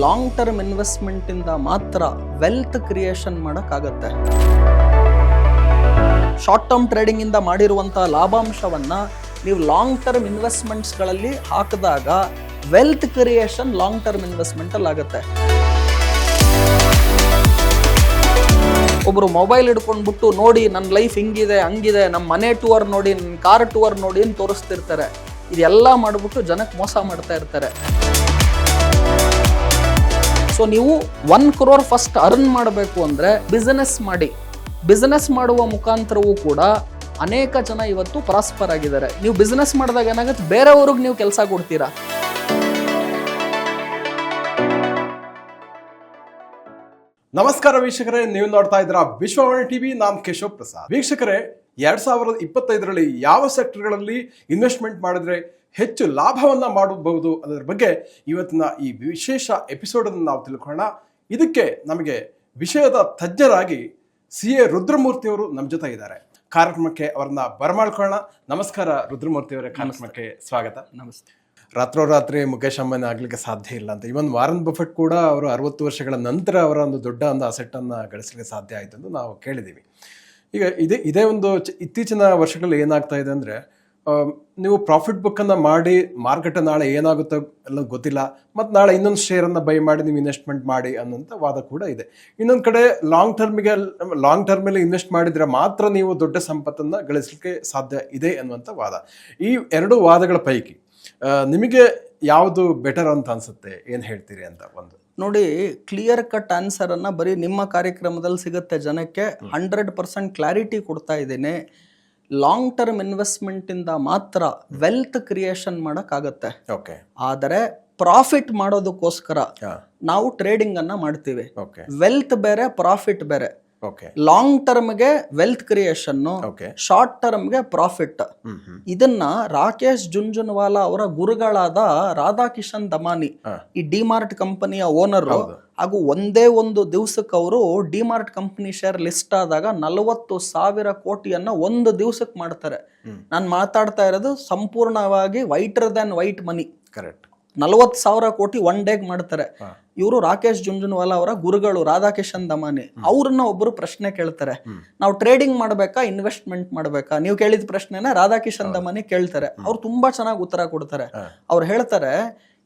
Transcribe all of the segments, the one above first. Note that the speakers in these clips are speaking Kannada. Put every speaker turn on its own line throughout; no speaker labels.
ಲಾಂಗ್ ಟರ್ಮ್ ಇನ್ವೆಸ್ಟ್ಮೆಂಟ್ ಇಂದ ಮಾತ್ರ ವೆಲ್ತ್ ಕ್ರಿಯೇಷನ್ ಮಾಡೋಕ್ಕಾಗತ್ತೆ. ಶಾರ್ಟ್ ಟರ್ಮ್ ಟ್ರೇಡಿಂಗ್ ಇಂದ ಮಾಡಿರುವಂತಹ ಲಾಭಾಂಶವನ್ನ ನೀವು ಲಾಂಗ್ ಟರ್ಮ್ ಇನ್ವೆಸ್ಟ್ಮೆಂಟ್ಸ್ಗಳಲ್ಲಿ ಹಾಕಿದಾಗ wealth creation long term investment ಅಲ್ಲಿ ಆಗುತ್ತೆ. ಒಬ್ರು ಮೊಬೈಲ್ ಹಿಡ್ಕೊಂಡ್ಬಿಟ್ಟು ನೋಡಿ ನನ್ನ ಲೈಫ್ ಹಿಂಗಿದೆ, ಹಂಗಿದೆ ನಮ್ಮ ಮನೆ ಟೂರ್ ನೋಡಿ ನನ್ನ ಕಾರ್ ಟೂರ್ ನೋಡಿ ಅಂತ ತೋರಿಸ್ತಿರ್ತಾರೆ. ಇದೆಲ್ಲ ಮಾಡಿಬಿಟ್ಟು ಜನಕ್ಕೆ ಮೋಸ ಮಾಡ್ತಾ ಇರ್ತಾರೆ. ಸೊ ನೀವು ಒನ್ ಕ್ರೋರ್ ಫಸ್ಟ್ ಅರ್ನ್ ಮಾಡಬೇಕು ಅಂದ್ರೆ ಬಿಸ್ನೆಸ್ ಮಾಡಿ. ಬಿಸ್ನೆಸ್ ಮಾಡುವ ಮುಖಾಂತರವೂ ಕೂಡ ಅನೇಕ ಜನ ಇವತ್ತು ಪ್ರಾಸ್ಪರ್ ಆಗಿದ್ದಾರೆ. ನೀವು ಬಿಸ್ನೆಸ್ ಮಾಡಿದಾಗ ಏನಾಗುತ್ತೆ? ಬೇರೆಯವ್ರಿಗೆ ನೀವು ಕೆಲಸ ಕೊಡ್ತೀರಾ?
ನಮಸ್ಕಾರ ವೀಕ್ಷಕರೇ, ನೀವು ನೋಡ್ತಾ ಇದ್ದೀರಾ ವಿಶ್ವವಾಣಿ ಟಿವಿ. ನಾಮ್ ಕೇಶವ್ ಪ್ರಸಾದ್ ವೀಕ್ಷಕರೇ, ಎರಡ್ ಸಾವಿರದ ಇಪ್ಪತ್ತೈದರಲ್ಲಿ ಯಾವ ಸೆಕ್ಟರ್ಗಳಲ್ಲಿ ಇನ್ವೆಸ್ಟ್ಮೆಂಟ್ ಮಾಡಿದ್ರೆ ಹೆಚ್ಚು ಲಾಭವನ್ನು ಮಾಡಬಹುದು ಅದರ ಬಗ್ಗೆ ಇವತ್ತಿನ ಈ ವಿಶೇಷ ಎಪಿಸೋಡ್ ಅನ್ನು ನಾವು ತಿಳ್ಕೊಳ್ಳೋಣ. ಇದಕ್ಕೆ ನಮಗೆ ವಿಷಯದ ತಜ್ಞರಾಗಿ ಸಿ ಎ ರುದ್ರಮೂರ್ತಿ ಅವರು ನಮ್ಮ ಜೊತೆ ಇದ್ದಾರೆ. ಕಾರ್ಯಕ್ರಮಕ್ಕೆ ಅವರನ್ನ ಬರಮಾಡ್ಕೊಳ್ಳೋಣ. ನಮಸ್ಕಾರ ರುದ್ರಮೂರ್ತಿ ಅವರೇ ಕಾರ್ಯಕ್ರಮಕ್ಕೆ ಸ್ವಾಗತ.
ನಮಸ್ತೆ.
ರಾತ್ರೋರಾತ್ರಿ ಮುಖೇಶ್ ಅಂಬಾನಿ ಆಗ್ಲಿಕ್ಕೆ ಸಾಧ್ಯ ಇಲ್ಲ ಅಂತ. ಇವನ್ ವಾರನ್ ಬಫೆಟ್ ಕೂಡ ಅವರು ಅರವತ್ತು ವರ್ಷಗಳ ನಂತರ ಅವರ ಒಂದು ದೊಡ್ಡ ಒಂದು ಅಸೆಟ್ ಅನ್ನ ಗಳಿಸಲಿಕ್ಕೆ ಸಾಧ್ಯ ಆಯ್ತು ಅಂತ ನಾವು ಕೇಳಿದ್ದೀವಿ. ಈಗ ಇದೇ ಇದೇ ಒಂದು ಇತ್ತೀಚಿನ ವರ್ಷಗಳಲ್ಲಿ ಏನಾಗ್ತಾ ಇದೆ ಅಂದ್ರೆ ನೀವು ಪ್ರಾಫಿಟ್ ಬುಕ್ ಅನ್ನ ಮಾಡಿ ಮಾರ್ಕೆಟ್ ನಾಳೆ ಏನಾಗುತ್ತೋ ಎಲ್ಲ ಗೊತ್ತಿಲ್ಲ ಮತ್ತು ನಾಳೆ ಇನ್ನೊಂದು ಶೇರ್ ಅನ್ನ ಬೈ ಮಾಡಿ ನೀವು ಇನ್ವೆಸ್ಟ್ಮೆಂಟ್ ಮಾಡಿ ಅನ್ನೋಂಥ ವಾದ ಕೂಡ ಇದೆ. ಇನ್ನೊಂದು ಕಡೆ ಲಾಂಗ್ ಟರ್ಮಿಗೆ ಲಾಂಗ್ ಟರ್ಮಲ್ಲಿ ಇನ್ವೆಸ್ಟ್ ಮಾಡಿದ್ರೆ ಮಾತ್ರ ನೀವು ದೊಡ್ಡ ಸಂಪತ್ತನ್ನ ಗಳಿಸಲಿಕ್ಕೆ ಸಾಧ್ಯ ಇದೆ ಅನ್ನುವಂಥ ವಾದ. ಈ ಎರಡು ವಾದಗಳ ಪೈಕಿ ನಿಮಗೆ ಯಾವುದು ಬೆಟರ್ ಅಂತ ಅನ್ಸುತ್ತೆ? ಏನು ಹೇಳ್ತೀರಿ ಅಂತ ಒಂದು.
ನೋಡಿ ಕ್ಲಿಯರ್ ಕಟ್ ಆನ್ಸರ್ ಅನ್ನ ಬರೀ ನಿಮ್ಮ ಕಾರ್ಯಕ್ರಮದಲ್ಲಿ ಸಿಗುತ್ತೆ ಜನಕ್ಕೆ ಹಂಡ್ರೆಡ್ ಪರ್ಸೆಂಟ್ ಕ್ಲಾರಿಟಿ ಕೊಡ್ತಾ ಇದ್ದೀನಿ. ಲಾಂಗ್ ಟರ್ಮ್ ಇನ್ವೆಸ್ಟ್ಮೆಂಟ್ ಇಂದ ಮಾತ್ರ ವೆಲ್ತ್ ಕ್ರಿಯೇಷನ್ ಮಾಡೋಕ್ಕಾಗತ್ತೆ.
ಓಕೆ
ಆದರೆ ಪ್ರಾಫಿಟ್ ಮಾಡೋದಕ್ಕೋಸ್ಕರ ನಾವು ಟ್ರೇಡಿಂಗ್ ಅನ್ನ ಮಾಡ್ತೀವಿ. ವೆಲ್ತ್ ಬೇರೆ ಪ್ರಾಫಿಟ್ ಬೇರೆ. ಲಾಂಗ್ ಟರ್ಮ್ಗೆ ವೆಲ್ತ್ ಕ್ರಿಯೇಷನ್
ಓಕೆ
ಶಾರ್ಟ್ ಟರ್ಮ್ಗೆ ಪ್ರಾಫಿಟ್ ಇದನ್ನ ರಾಕೇಶ್ ಜುಂಜುನ್ವಾಲಾ ಅವರ ಗುರುಗಳಾದ ರಾಧಾಕಿಶನ್ ದಮಾನಿ. ಈ ಡಿಮಾರ್ಟ್ ಕಂಪನಿಯ ಓನರ್. ಹಾಗೂ ಒಂದೇ ಒಂದು ದಿವಸಕ್ಕೆ ಅವರು ಡಿಮಾರ್ಟ್ ಕಂಪನಿ ಶೇರ್ ಲಿಸ್ಟ್ ಆದಾಗ ನಲವತ್ತು ಸಾವಿರ ಕೋಟಿಯನ್ನ ಒಂದು ದಿವಸಕ್ಕೆ ಮಾಡ್ತಾರೆ. ನಾನು ಮಾತಾಡ್ತಾ ಇರೋದು ಸಂಪೂರ್ಣವಾಗಿ whiter than white money
correct
ನಲವತ್ತು ಸಾವಿರ ಕೋಟಿ ಒನ್ ಡೇಗೆ ಮಾಡ್ತಾರೆ. ಇವರು ರಾಕೇಶ್ ಜುಂಜುನ್ವಾಲಾ ಅವರ ಗುರುಗಳು ರಾಧಾಕಿಶನ್ ದಮಾನಿ ಅವ್ರನ್ನ ಒಬ್ಬರು ಪ್ರಶ್ನೆ ಕೇಳ್ತಾರೆ. ನಾವು ಟ್ರೇಡಿಂಗ್ ಮಾಡ್ಬೇಕಾ ಇನ್ವೆಸ್ಟ್ಮೆಂಟ್ ಮಾಡ್ಬೇಕಾ? ನೀವು ಕೇಳಿದ ಪ್ರಶ್ನೆನ ರಾಧಾಕಿಶನ್ ದಮಾನಿ ಕೇಳ್ತಾರೆ. ಅವ್ರು ತುಂಬಾ ಚೆನ್ನಾಗಿ ಉತ್ತರ ಕೊಡ್ತಾರೆ. ಅವ್ರು ಹೇಳ್ತಾರೆ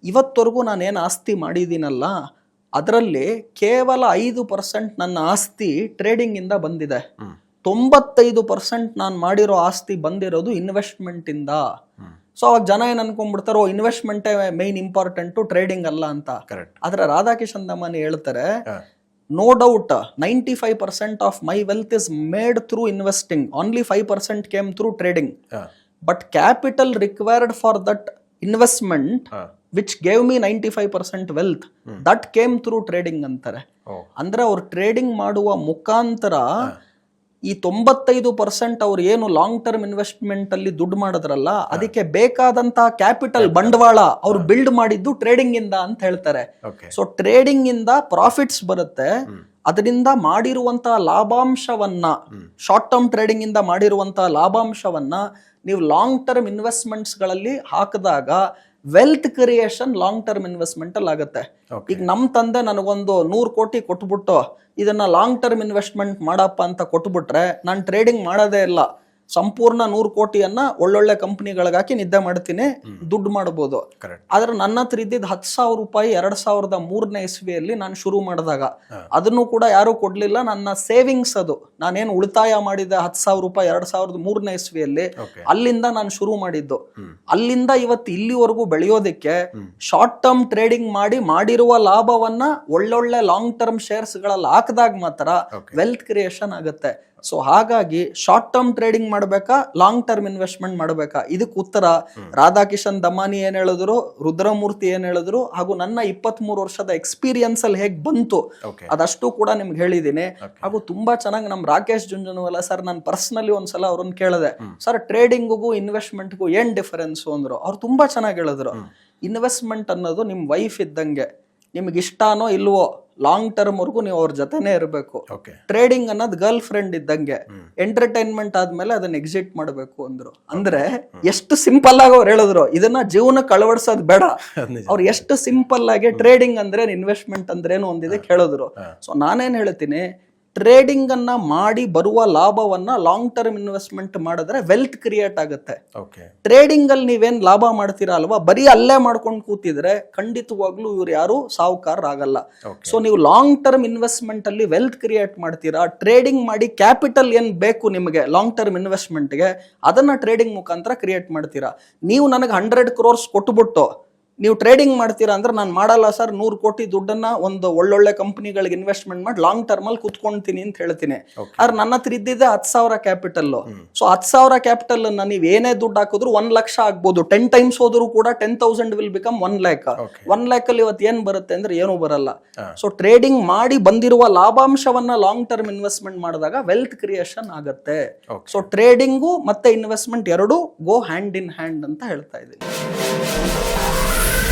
ಇವತ್ತವರೆಗೂ ನಾನೇನು ಆಸ್ತಿ ಮಾಡಿದ್ದೀನಲ್ಲ ಅದರಲ್ಲಿ ಕೇವಲ ಐದು ಪರ್ಸೆಂಟ್ ನನ್ನ ಆಸ್ತಿ ಟ್ರೇಡಿಂಗ್ ಇಂದ ಬಂದಿದೆ. ತೊಂಬತ್ತೈದು ಪರ್ಸೆಂಟ್ ನಾನು ಮಾಡಿರೋ ಆಸ್ತಿ ಬಂದಿರೋದು ಇನ್ವೆಸ್ಟ್ಮೆಂಟ್ ಇಂದ. ಸೊ ಅವಾಗ ಜನ ಏನ್ ಅನ್ಕೊಂಡ್ಬಿಡ್ತಾರೋ ಇನ್ವೆಸ್ಟ್ಮೆಂಟೇ ಮೈನ್ ಇಂಪಾರ್ಟೆಂಟು ಟ್ರೇಡಿಂಗ್ ಅಲ್ಲ ಅಂತ.
ಕರೆಕ್ಟ್
ಆದ್ರೆ ರಾಧಾಕಿಶನ್ ದಮಾನಿ ಹೇಳ್ತಾರೆ no doubt ninety five percent of my wealth is made through investing only five percent came through trading but capital required for that investment which gave me ninety five percent wealth that came through trading ಅಂತಾರೆ. ಅಂದ್ರೆ ಅವ್ರು ಟ್ರೇಡಿಂಗ್ ಮಾಡುವ ಮುಖಾಂತರ ಈ ತೊಂಬತ್ತೈದು ಪರ್ಸೆಂಟ್ ಅವ್ರು ಏನು ಲಾಂಗ್ ಟರ್ಮ್ ಇನ್ವೆಸ್ಟ್ಮೆಂಟ್ ಅಲ್ಲಿ ದುಡ್ಡು ಮಾಡಿದ್ರಲ್ಲ ಅದಕ್ಕೆ ಬೇಕಾದಂತಹ ಕ್ಯಾಪಿಟಲ್ ಬಂಡವಾಳ ಅವ್ರು ಬಿಲ್ಡ್ ಮಾಡಿದ್ದು ಟ್ರೇಡಿಂಗ್ ಇಂದ ಅಂತ ಹೇಳ್ತಾರೆ. ಸೊ ಟ್ರೇಡಿಂಗ್ ಇಂದ ಪ್ರಾಫಿಟ್ಸ್ ಬರುತ್ತೆ. ಅದರಿಂದ ಮಾಡಿರುವಂತಹ ಲಾಭಾಂಶವನ್ನ ಶಾರ್ಟ್ ಟರ್ಮ್ ಟ್ರೇಡಿಂಗ್ ಇಂದ ಮಾಡಿರುವಂತಹ ಲಾಭಾಂಶವನ್ನ ನೀವು ಲಾಂಗ್ ಟರ್ಮ್ ಇನ್ವೆಸ್ಟ್ಮೆಂಟ್ಸ್ಗಳಲ್ಲಿ ಹಾಕಿದಾಗ wealth creation long term investment ಅಲ್ಲಿ ಆಗುತ್ತೆ ಈಗ ನಮ್ಮ ತಂದೆ ನನಗೊಂದು ನೂರು ಕೋಟಿ ಕೊಟ್ಬಿಟ್ಟು ಇದನ್ನ ಲಾಂಗ್ ಟರ್ಮ್ ಇನ್ವೆಸ್ಟ್ಮೆಂಟ್ ಮಾಡಪ್ಪ ಅಂತ ಕೊಟ್ಬಿಟ್ರೆ ನಾನು ಟ್ರೇಡಿಂಗ್ ಮಾಡೋದೇ ಇಲ್ಲ. ಸಂಪೂರ್ಣ ನೂರು ಕೋಟಿಯನ್ನ ಒಳ್ಳೊಳ್ಳೆ ಕಂಪ್ನಿಗಳಿಗಾಕಿ ನಿದ್ದೆ ಮಾಡ್ತೀನಿ ದುಡ್ಡು
ಮಾಡಬಹುದು
ಆದ್ರೆ ನನ್ನ ಹತ್ರ ಇದ್ದಿದ್ದ ಹತ್ತು ಸಾವಿರ ರೂಪಾಯಿ ಎರಡ್ ಸಾವಿರದ ಮೂರನೇ ಇಸ್ವಿಯಲ್ಲಿ ನಾನು ಶುರು ಮಾಡಿದಾಗ ಅದನ್ನು ಕೂಡ ಯಾರು ಕೊಡ್ಲಿಲ್ಲ. ನನ್ನ ಸೇವಿಂಗ್ಸ್ ಅದು. ನಾನೇನು ಉಳಿತಾಯ ಮಾಡಿದ ಹತ್ತು ಸಾವಿರ ರೂಪಾಯಿ ಎರಡ್ ಸಾವಿರದ ಮೂರನೇ ಇಸ್ವಿಯಲ್ಲಿ ಅಲ್ಲಿಂದ ನಾನು ಶುರು ಮಾಡಿದ್ದು. ಅಲ್ಲಿಂದ ಇವತ್ತು ಇಲ್ಲಿವರೆಗೂ ಬೆಳೆಯೋದಕ್ಕೆ ಶಾರ್ಟ್ ಟರ್ಮ್ ಟ್ರೇಡಿಂಗ್ ಮಾಡಿ ಮಾಡಿರುವ ಲಾಭವನ್ನ ಒಳ್ಳೊಳ್ಳೆ ಲಾಂಗ್ ಟರ್ಮ್ ಶೇರ್ಸ್ಗಳಲ್ಲಿ ಹಾಕಿದಾಗ ಮಾತ್ರ ವೆಲ್ತ್ ಕ್ರಿಯೇಷನ್ ಆಗುತ್ತೆ. ಸೊ ಹಾಗಾಗಿ ಶಾರ್ಟ್ ಟರ್ಮ್ ಟ್ರೇಡಿಂಗ್ ಮಾಡ್ಬೇಕಾ ಲಾಂಗ್ ಟರ್ಮ್ ಇನ್ವೆಸ್ಟ್ಮೆಂಟ್ ಮಾಡ್ಬೇಕಾ? ಇದಕ್ಕೆ ಉತ್ತರ ರಾಧಾಕಿಶನ್ ದಮಾನಿ ಏನ್ ಹೇಳಿದ್ರು ರುದ್ರಮೂರ್ತಿ ಏನ್ ಹೇಳಿದ್ರು ಹಾಗೂ ನನ್ನ ಇಪ್ಪತ್ತ್ ಮೂರು ವರ್ಷದ ಎಕ್ಸ್ಪೀರಿಯನ್ಸ್ ಅಲ್ಲಿ ಹೇಗ್ ಬಂತು ಅದಷ್ಟು ಕೂಡ ನಿಮ್ಗೆ ಹೇಳಿದ್ದೀನಿ. ಹಾಗೂ ತುಂಬಾ ಚೆನ್ನಾಗಿ ನಮ್ ರಾಕೇಶ್ ಜುಂಜುನವಲ್ಲ ಸರ್ ನಾನು ಪರ್ಸನಲಿ ಒಂದ್ಸಲ ಅವ್ರನ್ನ ಕೇಳಿದೆ. ಸರ್ ಟ್ರೇಡಿಂಗ್ಗೂ ಇನ್ವೆಸ್ಟ್ಮೆಂಟ್ಗೂ ಏನ್ ಡಿಫರೆನ್ಸ್ ಅಂದ್ರು? ಅವ್ರು ತುಂಬಾ ಚೆನ್ನಾಗಿ ಹೇಳಿದ್ರು. ಇನ್ವೆಸ್ಟ್ಮೆಂಟ್ ಅನ್ನೋದು ನಿಮ್ ವೈಫ್ ಇದ್ದಂಗೆ. ನಿಮ್ಗೆ ಇಷ್ಟಾನೋ ಇಲ್ವೋ? ಲಾಂಗ್ ಟರ್ಮ್ ವರ್ಗು ನೀವು ಅವ್ರ ಜೊತೆನೇ ಇರಬೇಕು. ಟ್ರೇಡಿಂಗ್ ಅನ್ನೋದು ಗರ್ಲ್ ಫ್ರೆಂಡ್ ಇದ್ದಂಗೆ. ಎಂಟರ್ಟೈನ್ಮೆಂಟ್ ಆದ್ಮೇಲೆ ಅದನ್ನ ಎಕ್ಸಿಟ್ ಮಾಡಬೇಕು ಅಂದ್ರು. ಅಂದ್ರೆ ಎಷ್ಟು ಸಿಂಪಲ್ ಆಗಿ ಅವ್ರು ಹೇಳಿದ್ರು. ಇದನ್ನ ಜೀವನಕ್ಕೆ ಅಳವಡಿಸೋದು ಬೇಡ. ಅವ್ರು ಎಷ್ಟು ಸಿಂಪಲ್ ಆಗಿ ಟ್ರೇಡಿಂಗ್ ಅಂದ್ರೆ ಇನ್ವೆಸ್ಟ್ಮೆಂಟ್ ಅಂದ್ರೇನು ಒಂದಿದೆ ಕೇಳಿದ್ರು. ಸೊ ನಾನೇನ್ ಹೇಳ್ತೀನಿ ಟ್ರೇಡಿಂಗ್ ಅನ್ನ ಮಾಡಿ ಬರುವ ಲಾಭವನ್ನ ಲಾಂಗ್ ಟರ್ಮ್ ಇನ್ವೆಸ್ಟ್ಮೆಂಟ್ ಮಾಡಿದ್ರೆ ವೆಲ್ತ್ ಕ್ರಿಯೇಟ್ ಆಗುತ್ತೆ.
ಓಕೆ
ಟ್ರೇಡಿಂಗ್ ಅಲ್ಲಿ ನೀವೇನ್ ಲಾಭ ಮಾಡ್ತೀರಾ ಅಲ್ವಾ? ಬರೀ ಅಲ್ಲೇ ಮಾಡ್ಕೊಂಡು ಕೂತಿದ್ರೆ ಖಂಡಿತವಾಗ್ಲೂ ಇವ್ರು ಯಾರು ಸಾಹುಕಾರರಾಗಲ್ಲ.
ಆಗಲ್ಲ
ಸೊ ನೀವು ಲಾಂಗ್ ಟರ್ಮ್ ಇನ್ವೆಸ್ಟ್ಮೆಂಟ್ ಅಲ್ಲಿ ವೆಲ್ತ್ ಕ್ರಿಯೇಟ್ ಮಾಡ್ತೀರಾ? ಟ್ರೇಡಿಂಗ್ ಮಾಡಿ ಕ್ಯಾಪಿಟಲ್ ಏನ್ ಬೇಕು ನಿಮಗೆ ಲಾಂಗ್ ಟರ್ಮ್ ಇನ್ವೆಸ್ಟ್ಮೆಂಟ್ಗೆ ಅದನ್ನ ಟ್ರೇಡಿಂಗ್ ಮುಖಾಂತರ ಕ್ರಿಯೇಟ್ ಮಾಡ್ತೀರಾ? ನೀವು ನನಗೆ ಹಂಡ್ರೆಡ್ ಕ್ರೋರ್ಸ್ ಕೊಟ್ಬಿಟ್ಟು ನೀವು ಟ್ರೇಡಿಂಗ್ ಮಾಡ್ತೀರಾ ಅಂದ್ರೆ ನಾನು ಮಾಡಲ್ಲ ಸರ್ ನೂರು ಕೋಟಿ ದುಡ್ಡನ್ನ ಒಂದು ಒಳ್ಳೊಳ್ಳೆ ಕಂಪ್ನಿಗಳಿಗೆ ಇನ್ವೆಸ್ಟ್ಮೆಂಟ್ ಮಾಡಿ ಲಾಂಗ್ ಟರ್ಮ್ ಅಲ್ಲಿ ಕುತ್ಕೊಂತೀನಿ ಅಂತ ಹೇಳ್ತೀನಿ. ಆದ್ರೆ ನನ್ನ ಹತ್ರ ಇದ್ದಿದ್ದೆ ಹತ್ತು ಸಾವಿರ ಕ್ಯಾಪಿಟಲ್ ಸೊ ಹತ್ತು ಸಾವಿರ ಕ್ಯಾಪಿಟಲ್ ಅನ್ನ ನೀವು ಏನೇ ದುಡ್ಡು ಹಾಕಿದ್ರು ಒಂದ್ ಲಕ್ಷ ಆಗ್ಬೋದು. ಟೆನ್ ಟೈಮ್ಸ್ ಹೋದ್ರು ಕೂಡ ten thousand will become one lakh. One lakh ಅಲ್ಲಿ ಇವತ್ತು ಏನ್ ಬರುತ್ತೆ ಅಂದ್ರೆ ಏನೂ ಬರಲ್ಲ. ಸೊ ಟ್ರೇಡಿಂಗ್ ಮಾಡಿ ಬಂದಿರುವ ಲಾಭಾಂಶವನ್ನ ಲಾಂಗ್ ಟರ್ಮ್ ಇನ್ವೆಸ್ಟ್ಮೆಂಟ್ ಮಾಡಿದಾಗ ವೆಲ್ತ್ ಕ್ರಿಯೇಷನ್ ಆಗುತ್ತೆ. ಸೊ ಟ್ರೇಡಿಂಗು ಮತ್ತೆ ಇನ್ವೆಸ್ಟ್ಮೆಂಟ್ ಎರಡು ಗೋ ಹ್ಯಾಂಡ್ ಇನ್ ಹ್ಯಾಂಡ್ ಅಂತ ಹೇಳ್ತಾ ಇದ್ದೀನಿ.